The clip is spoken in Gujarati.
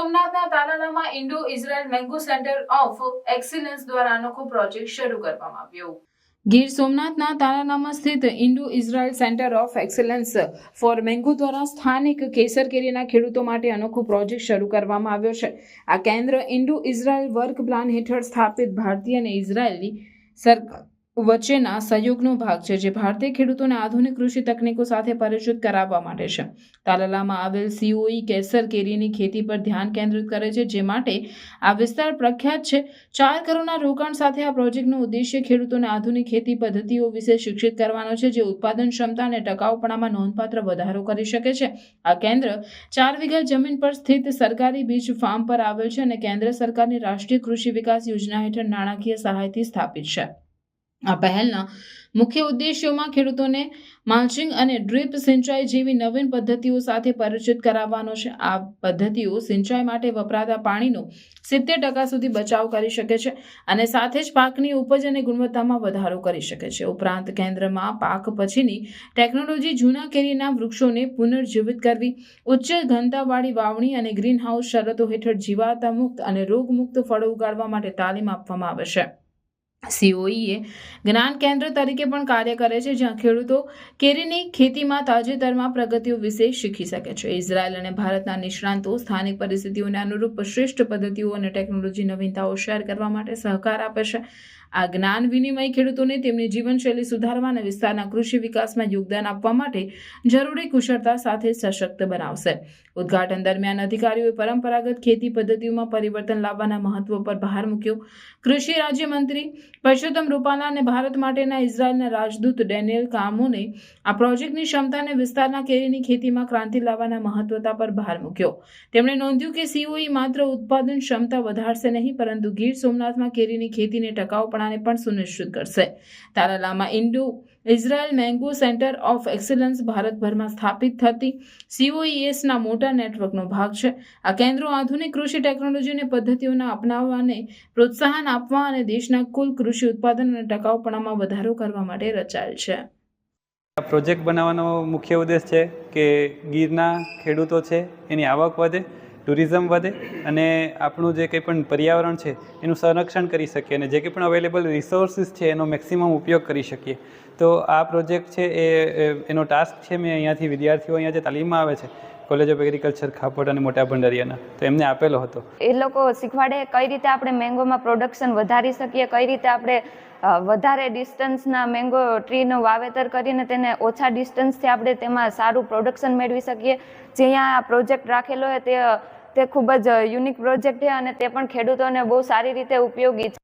સોમનાથના તાલાલામાં Indo Israel mango centre of excellence દ્વારા અનોખો પ્રોજેક્ટ શરૂ કરવામાં આવ્યો. ગીર સોમનાથના તાલાલામાં સ્થિત Indo Israel centre of excellence for mango દ્વારા સ્થાનિક કેસર કેરીના ખેડૂતો માટે અનોખો પ્રોજેક્ટ શરૂ કરવામાં આવ્યો છે. આ કેન્દ્ર ઇન્ડો ઇઝરાયલ વર્ક પ્લાન હેઠળ સ્થાપિત ભારતીય અને ઇઝરાયેલી સરકાર વચ્ચેના સહયોગનો ભાગ છે, જે ભારતીય ખેડૂતોને આધુનિક કૃષિ તકનીકો સાથે પરિચિત કરાવવા માટે છે. તાલાલામાં આવેલ સીઓઈ કેસર કેરીની ખેતી પર ધ્યાન કેન્દ્રિત કરે છે, જે માટે આ વિસ્તાર પ્રખ્યાત છે. ચાર કરોડના રોકાણ સાથે આ પ્રોજેક્ટનો ઉદ્દેશ્ય ખેડૂતોને આધુનિક ખેતી પદ્ધતિઓ વિશે શિક્ષિત કરવાનો છે, જે ઉત્પાદન ક્ષમતા અને ટકાઉપણામાં નોંધપાત્ર વધારો કરી શકે છે. આ કેન્દ્ર ચાર વીઘા જમીન પર સ્થિત સરકારી બીજ ફાર્મ પર આવેલ છે અને કેન્દ્ર સરકારની રાષ્ટ્રીય કૃષિ વિકાસ યોજના હેઠળ નાણાકીય સહાયથી સ્થાપિત છે. આ પહેલના મુખ્ય ઉદ્દેશ્યોમાં ખેડૂતોને માલ્ચિંગ અને ડ્રીપ સિંચાઈ જેવી નવીન પદ્ધતિઓ સાથે પરિચિત કરાવવાનો છે. આ પદ્ધતિઓ સિંચાઈ માટે વપરાતા પાણીનો સિત્તેર ટકા સુધી બચાવ કરી શકે છે અને સાથે જ પાકની ઉપજ અને ગુણવત્તામાં વધારો કરી શકે છે. ઉપરાંત કેન્દ્રમાં પાક પછીની ટેકનોલોજી જૂના કેરીના વૃક્ષોને પુનર્જીવિત કરવી, ઉચ્ચ ઘનતાવાળી વાવણી અને ગ્રીનહાઉસ શરતો હેઠળ જીવાતા મુક્ત અને રોગમુક્ત ફળો ઉગાડવા માટે તાલીમ આપવામાં આવે છે. સીઓઈએ જ્ઞાન કેન્દ્ર તરીકે પણ કાર્ય કરે છે, જ્યાં ખેડૂતો કેરીની ખેતીમાં તાજેતરમાં પ્રગતિઓ વિશે શીખી શકે છે. ઇઝરાયલ અને ભારતના નિષ્ણાંતો સ્થાનિક પરિસ્થિતિઓને અનુરૂપ શ્રેષ્ઠ પદ્ધતિઓ અને ટેકનોલોજી નવીનતાઓ શેર કરવા માટે સહકાર આપે છે. આ જ્ઞાન વિનિમય ખેડૂતોને તેમની જીવનશૈલી સુધારવા અને વિસ્તારના કૃષિ વિકાસમાં યોગદાન આપવા માટે જરૂરી કુશળતા સાથે સશક્ત બનાવશે. ઉદ્ઘાટન દરમિયાન અધિકારીઓએ પરંપરાગત ખેતી પદ્ધતિઓમાં પરિવર્તન લાવવાના મહત્વ પર ભાર મૂક્યો. કૃષિ રાજ્યમંત્રી પરસોત્તમ રૂપાલા અને ભારત માટેના ઇઝરાયલના રાજદૂત ડેનિયલ કામોને આ પ્રોજેક્ટની ક્ષમતાને વિસ્તારના કેરીની ખેતીમાં ક્રાંતિ લાવવાના મહત્વતા પર ભાર મૂક્યો. તેમણે નોંધ્યું કે સીઓઈ માત્ર ઉત્પાદન ક્ષમતા વધારશે નહીં, પરંતુ ગીર સોમનાથમાં કેરીની ખેતીને ટકાઉપણાને પણ સુનિશ્ચિત કરશે. તાલાલામાં Indo Israel mango centre of excellence ભારતભરમાં સ્થાપિત થતી સીઓઈએસના મોટા નેટવર્કનો ભાગ છે. આ કેન્દ્રો આધુનિક કૃષિ ટેકનોલોજી અને પદ્ધતિઓના અપનાવવાને પ્રોત્સાહન આપવા અને દેશના કુલ કૃષિ ઉત્પાદન અને ટકાઉપણામાં વધારો કરવા માટે રચાયેલ છે. આ પ્રોજેક્ટ બનાવવાનો મુખ્ય ઉદ્દેશ છે કે ગીરના ખેડૂતો છે, એની આવક વધે ટુરિઝમ વધે અને આપણું જે કંઈ પણ પર્યાવરણ છે, એનું સંરક્ષણ કરી શકીએ અને જે કંઈ પણ અવેલેબલ રિસોર્સિસ છે, એનો મેક્સિમમ ઉપયોગ કરી શકીએ. તો આ પ્રોજેક્ટ છે એ એનો ટાસ્ક છે, મેં અહીંયાથી વિદ્યાર્થીઓ અહીંયા જે તાલીમમાં આવે છે કોલેજ ઓફ એગ્રીકલ્ચર ખાપોટ અને મોટા ભંડારીયાના. તો એમને આપેલો હતો. એ લોકો શીખવાડે કઈ રીતે આપણે મેંગોમાં પ્રોડક્શન વધારી શકીએ, કઈ રીતે આપણે વધારે ડિસ્ટન્સના મેંગો ટ્રીનું વાવેતર કરીને તેને ઓછા ડિસ્ટન્સથી આપણે તેમાં સારું પ્રોડક્શન મેળવી શકીએ. જે અહીંયા આ પ્રોજેક્ટ રાખેલો હોય તે તે ખૂબ જ યુનિક પ્રોજેક્ટ છે અને તે પણ ખેડૂતોને બહુ સારી રીતે ઉપયોગી છે.